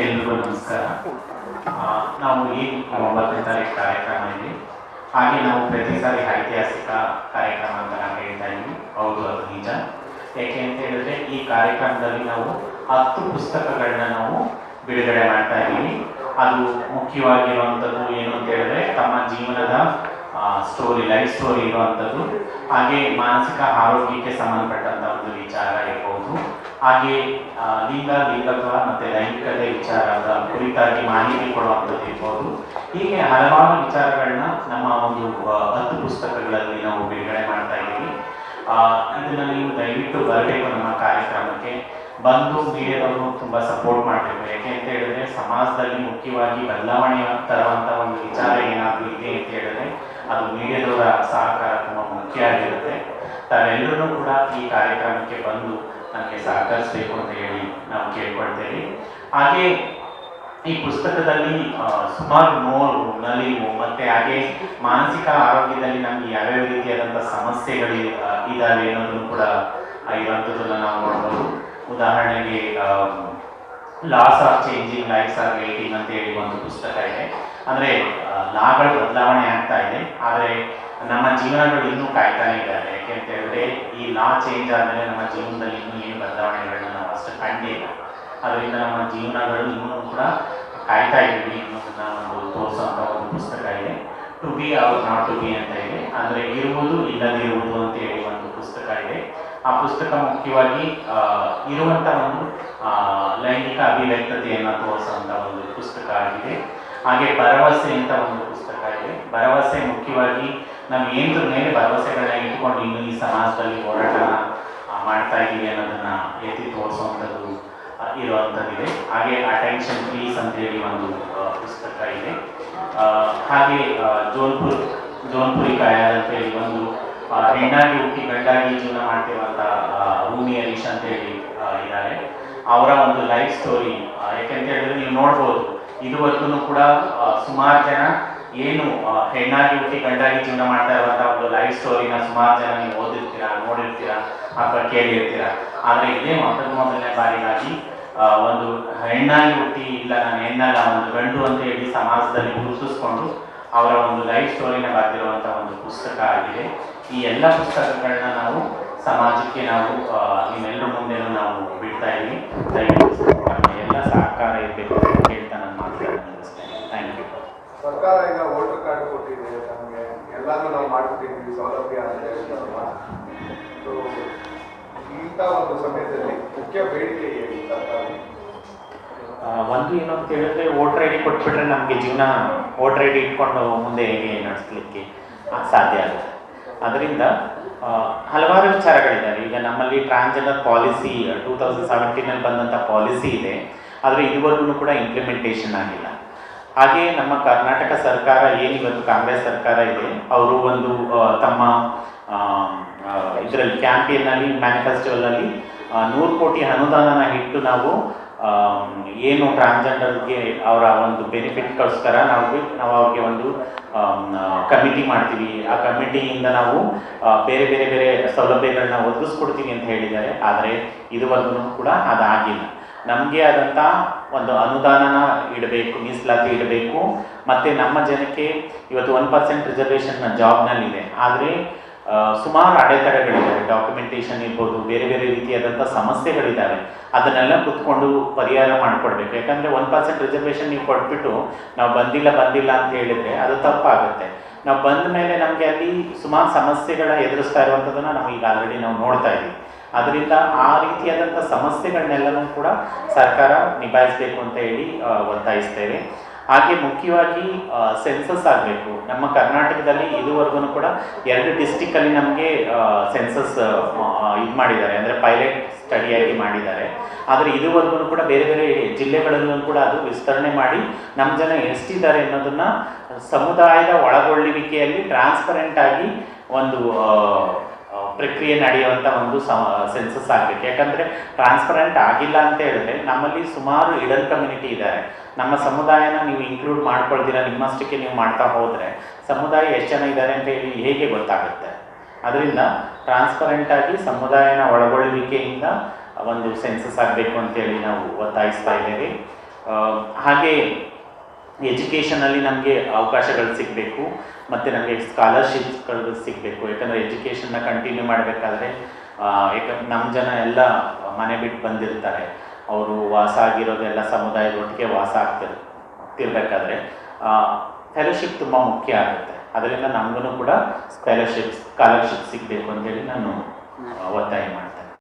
ಎಲ್ರಿಗೂ ನಮಸ್ಕಾರ ನಾವು ಈ ಒಂಬತ್ತನೇ ತಾರೀಕು ಕಾರ್ಯಕ್ರಮ ಇದೆ. ಹಾಗೆ ನಾವು ಪ್ರತಿ ಸಾರಿ ಐತಿಹಾಸಿಕ ಕಾರ್ಯಕ್ರಮ ಅಂತ ನಾವು ಹೇಳ್ತಾ ಇದ್ವಿ ಹೌದು, ಅದು ನಿಜ. ಯಾಕೆ ಅಂತ ಹೇಳಿದ್ರೆ ಈ ಕಾರ್ಯಕ್ರಮದಲ್ಲಿ ನಾವು ಹತ್ತು ಪುಸ್ತಕಗಳನ್ನ ನಾವು ಬಿಡುಗಡೆ ಮಾಡ್ತಾ ಇದ್ದೀವಿ. ಅದು ಮುಖ್ಯವಾಗಿರುವಂಥದ್ದು ಏನು ಅಂತ ಹೇಳಿದ್ರೆ ತಮ್ಮ ಜೀವನದ ಸ್ಟೋರಿ ಲೈಫ್ ಸ್ಟೋರಿ ಇರುವಂಥದ್ದು. ಹಾಗೆ ಮಾನಸಿಕ ಆರೋಗ್ಯಕ್ಕೆ ಸಂಬಂಧಪಟ್ಟಂತ ಒಂದು ವಿಚಾರ ಇರ್ಬೋದು. ಹಾಗೆ ಲಿಂಗ ಲಿಂಗತ್ವ ಮತ್ತೆ ಲೈಂಗಿಕತೆ ವಿಚಾರದ ಕುರಿತಾಗಿ ಮಾಹಿತಿ ಕೊಡುವಂಥದ್ದು ಇರ್ಬೋದು. ಹೀಗೆ ಹಲವಾರು ವಿಚಾರಗಳನ್ನ ನಮ್ಮ ಒಂದು ಹತ್ತು ಪುಸ್ತಕಗಳಲ್ಲಿ ನಾವು ಬಿಡುಗಡೆ ಮಾಡ್ತಾ ಇದ್ದೀವಿ. ಇದನ್ನ ನೀವು ದಯವಿಟ್ಟು ಬರಬೇಕು ನಮ್ಮ ಕಾರ್ಯಕ್ರಮಕ್ಕೆ. ಬಂದು ಮೀಡಿಯಾದವರು ತುಂಬಾ ಸಪೋರ್ಟ್ ಮಾಡಬೇಕು. ಯಾಕೆ ಅಂತ ಹೇಳಿದ್ರೆ, ಸಮಾಜದಲ್ಲಿ ಮುಖ್ಯವಾಗಿ ಬದಲಾವಣೆ ತರುವಂತ ಒಂದು ವಿಚಾರ ಏನಾದರೂ ಇದೆ ಅಂತ ಹೇಳಿದ್ರೆ, ಅದು ಮೀಡಿಯಾದವರ ಸಹಕಾರ ತುಂಬಾ ಮುಖ್ಯ ಆಗಿರುತ್ತೆ. ತಾವೆಲ್ಲರೂ ಕೂಡ ಈ ಕಾರ್ಯಕ್ರಮಕ್ಕೆ ಬಂದು ನಮಗೆ ಸಹಕರಿಸಬೇಕು ಅಂತ ಹೇಳಿ ನಾವು ಕೇಳ್ಕೊಳ್ತೇವೆ. ಹಾಗೆ ಈ ಪುಸ್ತಕದಲ್ಲಿ ಸುಮಾರು ನೋವು ನಲಿವು ಮತ್ತೆ ಹಾಗೆ ಮಾನಸಿಕ ಆರೋಗ್ಯದಲ್ಲಿ ನಮ್ಗೆ ಯಾವ್ಯಾವ ರೀತಿಯಾದಂತಹ ಸಮಸ್ಯೆಗಳು ಇದಾವೆ ಅನ್ನೋದನ್ನು ಕೂಡ ಇರುವಂತದನ್ನ ನಾವು ನೋಡ್ಬೋದು. ಉದಾಹರಣೆಗೆ loss of changing lives are waiting ಅಂತ ಹೇಳಿ ಒಂದು ಪುಸ್ತಕ ಇದೆ. ಅಂದ್ರೆ ಲಾಗಳು ಬದಲಾವಣೆ ಆಗ್ತಾ ಇದೆ. ಆದರೆ ನಮ್ಮ ಜೀವನಗಳು ಇನ್ನೂ ಕಾಯ್ತಾನೆ ಇದ್ದಾರೆ. ಯಾಕೆಂತ ಹೇಳಿದ್ರೆ, ಈ ಲಾ ಚೇಂಜ್ ಆದಮೇಲೆ ನಮ್ಮ ಜೀವನದಲ್ಲಿ ಇನ್ನೂ ಏನು ಬದಲಾವಣೆಗಳನ್ನ ನಾವು ಅಷ್ಟು ಕಂಡೇ ಇಲ್ಲ. ಅದರಿಂದ ನಮ್ಮ ಜೀವನಗಳು ಇನ್ನೂ ಕೂಡ ಕಾಯ್ತಾ ಇದ್ದೀವಿ ಅನ್ನೋದನ್ನ ಒಂದು ತೋರಿಸುವಂತ ಒಂದು ಪುಸ್ತಕ ಇದೆ. To be or not to be ಅಂತ ಇದೆ. ಅಂದ್ರೆ ಇರುವುದು ಇಲ್ಲದಿರುವುದು ಅಂತ ಹೇಳಿ ಒಂದು ಪುಸ್ತಕ ಇದೆ. ಆ ಪುಸ್ತಕ ಮುಖ್ಯವಾಗಿ ಇರುವಂಥ ಒಂದು ಲೈಂಗಿಕ ಅಭಿವ್ಯಕ್ತತೆಯನ್ನು ತೋರಿಸುವಂತ ಒಂದು ಪುಸ್ತಕ ಆಗಿದೆ. ಹಾಗೆ ಭರವಸೆ ಅಂತ ಒಂದು ಪುಸ್ತಕ ಇದೆ. ಭರವಸೆ ಮುಖ್ಯವಾಗಿ ನಾವು ಏನ್ರ ಮೇಲೆ ಭರವಸೆಗಳನ್ನ ಇಟ್ಕೊಂಡು ಇನ್ನು ಈ ಸಮಾಜದಲ್ಲಿ ಹೋರಾಟ ಆ, ಮಾಡ್ತಾ ಇದ್ದೀವಿ ಅನ್ನೋದನ್ನ ಎತ್ತಿ ತೋರಿಸುವಂಥದ್ದು ಆ, ಇರುವಂಥದ್ದಿದೆ. ಹಾಗೆ ಅಟೆನ್ಷನ್ ಪ್ಲೀಸ್ ಅಂತ ಹೇಳಿ ಒಂದು ಪುಸ್ತಕ ಇದೆ. ಹಾಗೆ ಆ, ಜೋನ್ಪುರ್ ಜೋನ್ಪುರಿ ಕಾಯಲ್ ಅಂತ ಹೇಳಿ ಒಂದು ಆ, ಹೆಣ್ಣಾಗಿ ಹುಟ್ಟಿ ಗಂಡಾಗಿ ಜೀವನ ಮಾಡ್ತಿರುವಂತ ಭೂಮಿ ಹರೀಶ್ ಅಂತ ಹೇಳಿ ಇದ್ದಾರೆ. ಅವರ ಒಂದು ಲೈಫ್ ಸ್ಟೋರಿ ಯಾಕೆಂತ ಹೇಳಿದ್ರೆ ನೀವು ನೋಡ್ಬೋದು ಇದುವರೆಗೂ ಕೂಡ ಸುಮಾರು ಜನ ಏನು ಹೆಣ್ಣಾಗಿ ಹುಟ್ಟಿ ಗಂಡಾಗಿ ಜೀವನ ಮಾಡ್ತಾ ಇರುವಂತ ಒಂದು ಲೈಫ್ ಸ್ಟೋರಿನ ಸುಮಾರು ಜನ ನೀವು ಓದಿರ್ತೀರಾ, ನೋಡಿರ್ತೀರಾ ಅಥವಾ ಕೇಳಿರ್ತೀರಾ ಆದ್ರೆ ಇದೇ ಮೊದಲ ಮೊದಲನೇ ಬಾರಿಗಾಗಿ ಒಂದು ಹೆಣ್ಣಾಗಿ ಹುಟ್ಟಿ ಇಲ್ಲ, ನಾನು ಹೆಣ್ಣಲ್ಲ ಒಂದು ಗಂಡು ಅಂತ ಹೇಳಿ ಸಮಾಜದಲ್ಲಿ ಗುರುತಿಸ್ಕೊಂಡು ಅವರ ಒಂದು ಲೈಫ್ ಸ್ಟೋರಿನ ಬರೆದಿರುವಂತಹ ಒಂದು ಪುಸ್ತಕ ಆಗಿದೆ. ಈ ಎಲ್ಲ ಪುಸ್ತಕಗಳನ್ನ ನಾವು ಸಮಾಜಕ್ಕೆ ನಾವು ನಿಮ್ಮೆಲ್ಲರ ಮುಂದೆ ನಾವು ಬಿಡ್ತಾ ಇದ್ದೀವಿ. ಎಲ್ಲ ಸಹಕಾರ ಇರಬೇಕು ಅಂತ ಹೇಳ್ತಾ ನಾನು ಮಾತುಗಳನ್ನು ಮುಗಿಸ್ತೇನೆ ಥ್ಯಾಂಕ್ ಯು ಸರ್ಕಾರ ಈಗ ವೋಟರ್ ಕಾರ್ಡ್ ಕೊಟ್ಟಿದೆ, ನಮಗೆ ಎಲ್ಲಾನು ನಾವು ಮಾಡ್ಕೊಟ್ಟಿದ್ದೀವಿ ಸೌಲಭ್ಯ ಅಂತ ಹೇಳ್ತಾರಲ್ಲ ಸೊ ಇಂಥ ಒಂದು ಸಮಯದಲ್ಲಿ ಮುಖ್ಯ ಬೇಡಿಕೆ ಏನು ಸರ್ಕಾರ? ಒಂದು ಏನಂತ ಹೇಳಿದ್ರೆ ವೋಟರ್ ಐ ಡಿ ಕೊಟ್ಬಿಟ್ರೆ ನಮಗೆ ಜೀವನ ವೋಟರ್ ಐ ಡಿ ಇಟ್ಕೊಂಡು ಮುಂದೆ ಹೇಗೆ ನಡೆಸಲಿಕ್ಕೆ ಸಾಧ್ಯ ಆಗುತ್ತೆ. ಅದರಿಂದ ಹಲವಾರು ವಿಚಾರಗಳಿದ್ದಾರೆ ಈಗ ನಮ್ಮಲ್ಲಿ ಟ್ರಾನ್ಸ್ಜೆಂಡರ್ ಪಾಲಿಸಿ ಟೂ ತೌಸಂಡ್ ಸೆವೆಂಟೀನಲ್ಲಿ ಬಂದಂಥ ಪಾಲಿಸಿ ಇದೆ. ಆದರೆ ಇದುವರೆಗೂ ಕೂಡ ಇಂಪ್ಲಿಮೆಂಟೇಷನ್ ಆಗಿಲ್ಲ. ಹಾಗೆ ನಮ್ಮ ಕರ್ನಾಟಕ ಸರ್ಕಾರ ಏನಿವತ್ತು ಕಾಂಗ್ರೆಸ್ ಸರ್ಕಾರ ಇದೆ, ಅವರು ಒಂದು ತಮ್ಮ ಇದರಲ್ಲಿ ಕ್ಯಾಂಪೇನಲ್ಲಿ ಮ್ಯಾನಿಫೆಸ್ಟೋನಲ್ಲಿ ನೂರು ಕೋಟಿ ಅನುದಾನನ ಇಟ್ಟು ನಾವು ಏನು ಟ್ರಾನ್ಸ್ಜೆಂಡರ್ಗೆ ಅವರ ಒಂದು ಬೆನಿಫಿಟ್ಗೋಸ್ಕರ ನಾವು ನಾವು ಅವ್ರಿಗೆ ಒಂದು ಕಮಿಟಿ ಮಾಡ್ತೀವಿ. ಆ ಕಮಿಟಿಯಿಂದ ನಾವು ಬೇರೆ ಬೇರೆ ಬೇರೆ ಸೌಲಭ್ಯಗಳನ್ನ ಒದಗಿಸ್ಕೊಡ್ತೀವಿ ಅಂತ ಹೇಳಿದ್ದಾರೆ. ಆದರೆ ಇದುವರೆಗೂ ಕೂಡ ಅದಾಗಿಲ್ಲ. ನಮಗೆ ಆದಂಥ ಒಂದು ಅನುದಾನನ ಇಡಬೇಕು, ಮೀಸಲಾತಿ ಇಡಬೇಕು. ಮತ್ತು ನಮ್ಮ ಜನಕ್ಕೆ ಇವತ್ತು ಒನ್ ಪರ್ಸೆಂಟ್ ರಿಸರ್ವೇಷನ್ ಜಾಬ್ನಲ್ಲಿದೆ. ಆದರೆ ಸುಮಾರು ಅಡೆತಡೆಗಳಿದ್ದಾವೆ. ಡಾಕ್ಯುಮೆಂಟೇಷನ್ ಇರ್ಬೋದು, ಬೇರೆ ಬೇರೆ ರೀತಿಯಾದಂಥ ಸಮಸ್ಯೆಗಳಿದ್ದಾವೆ. ಅದನ್ನೆಲ್ಲ ಕುತ್ಕೊಂಡು ಪರಿಹಾರ ಮಾಡಿಕೊಡ್ಬೇಕು. ಯಾಕಂದರೆ ಒನ್ ಪರ್ಸೆಂಟ್ ರಿಸರ್ವೇಷನ್ ನೀವು ಕೊಟ್ಬಿಟ್ಟು ನಾವು ಬಂದಿಲ್ಲ ಬಂದಿಲ್ಲ ಅಂತ ಹೇಳಿದರೆ ಅದು ತಪ್ಪಾಗುತ್ತೆ. ನಾವು ಬಂದ ಮೇಲೆ ನಮಗೆ ಅಲ್ಲಿ ಸುಮಾರು ಸಮಸ್ಯೆಗಳ ಎದುರಿಸ್ತಾ ಇರುವಂಥದ್ದನ್ನು ನಾವು ಈಗ ಆಲ್ರೆಡಿ ನಾವು ನೋಡ್ತಾ ಇದ್ದೀವಿ. ಅದರಿಂದ ಆ ರೀತಿಯಾದಂಥ ಸಮಸ್ಯೆಗಳನ್ನೆಲ್ಲನೂ ಕೂಡ ಸರ್ಕಾರ ನಿಭಾಯಿಸಬೇಕು ಅಂತ ಹೇಳಿ ಒತ್ತಾಯಿಸ್ತೇವೆ. ಹಾಗೆ ಮುಖ್ಯವಾಗಿ ಸೆನ್ಸಸ್ ಆಗಬೇಕು. ನಮ್ಮ ಕರ್ನಾಟಕದಲ್ಲಿ ಇದುವರೆಗೂ ಕೂಡ ಎರಡು ಡಿಸ್ಟಿಕ್ಕಲ್ಲಿ ನಮಗೆ ಸೆನ್ಸಸ್ ಇದು ಮಾಡಿದ್ದಾರೆ. ಅಂದರೆ ಪೈಲಟ್ ಸ್ಟಡಿಯಾಗಿ ಮಾಡಿದ್ದಾರೆ. ಆದರೆ ಇದುವರೆಗೂ ಕೂಡ ಬೇರೆ ಬೇರೆ ಜಿಲ್ಲೆಗಳಲ್ಲೂ ಕೂಡ ಅದು ವಿಸ್ತರಣೆ ಮಾಡಿ ನಮ್ಮ ಜನ ಎಷ್ಟಿದ್ದಾರೆ ಅನ್ನೋದನ್ನ ಸಮುದಾಯದ ಒಳಗೊಳ್ಳುವಿಕೆಯಲ್ಲಿ ಟ್ರಾನ್ಸ್ಪರೆಂಟ್ ಆಗಿ ಒಂದು ಪ್ರಕ್ರಿಯೆ ನಡೆಯುವಂಥ ಒಂದು ಸೆನ್ಸಸ್ ಆಗಬೇಕು. ಯಾಕಂದರೆ ಟ್ರಾನ್ಸ್ಪರೆಂಟ್ ಆಗಿಲ್ಲ ಅಂತ ಹೇಳಿದ್ರೆ ನಮ್ಮಲ್ಲಿ ಸುಮಾರು ಇಡನ್ ಕಮ್ಯುನಿಟಿ ಇದ್ದಾರೆ. ನಮ್ಮ ಸಮುದಾಯನ ನೀವು ಇನ್ಕ್ಲೂಡ್ ಮಾಡ್ಕೊಳ್ತೀರಾ ನಿಮ್ಮಷ್ಟಕ್ಕೆ ನೀವು ಮಾಡ್ತಾ ಹೋದರೆ ಸಮುದಾಯ ಎಷ್ಟು ಜನ ಇದ್ದಾರೆ ಅಂತ ಹೇಳಿ ಹೇಗೆ ಗೊತ್ತಾಗುತ್ತೆ? ಅದರಿಂದ ಟ್ರಾನ್ಸ್ಪರೆಂಟ್ ಆಗಿ ಸಮುದಾಯನ ಒಳಗೊಳ್ಳುವಿಕೆಯಿಂದ ಒಂದು ಸೆನ್ಸಸ್ ಆಗಬೇಕು ಅಂತೇಳಿ ನಾವು ಒತ್ತಾಯಿಸ್ತಾ ಇದ್ದೇವೆ. ಹಾಗೆ ಎಜುಕೇಷನಲ್ಲಿ ನಮಗೆ ಅವಕಾಶಗಳು ಸಿಗಬೇಕು ಮತ್ತು ನಮಗೆ ಸ್ಕಾಲರ್ಶಿಪ್ಗಳು ಸಿಗಬೇಕು. ಯಾಕಂದರೆ ಎಜುಕೇಷನ್ನ ಕಂಟಿನ್ಯೂ ಮಾಡಬೇಕಾದ್ರೆ ಯಾಕಂದ್ರೆ ನಮ್ಮ ಜನ ಎಲ್ಲ ಮನೆ ಬಿಟ್ಟು ಬಂದಿರ್ತಾರೆ. ಅವರು ವಾಸ ಆಗಿರೋದೆಲ್ಲ ಸಮುದಾಯದ ಒಟ್ಟಿಗೆ ವಾಸ ಆಗ್ತಿರ್ ತಿರ್ಬೇಕಾದ್ರೆ ಫೆಲೋಶಿಪ್ ತುಂಬ ಮುಖ್ಯ ಆಗುತ್ತೆ. ಅದರಿಂದ ನಮಗೂ ಕೂಡ ಫೆಲೋಶಿಪ್ ಸ್ಕಾಲರ್ಶಿಪ್ ಸಿಗಬೇಕು ಅಂತೇಳಿ ನಾನು ಒತ್ತಾಯ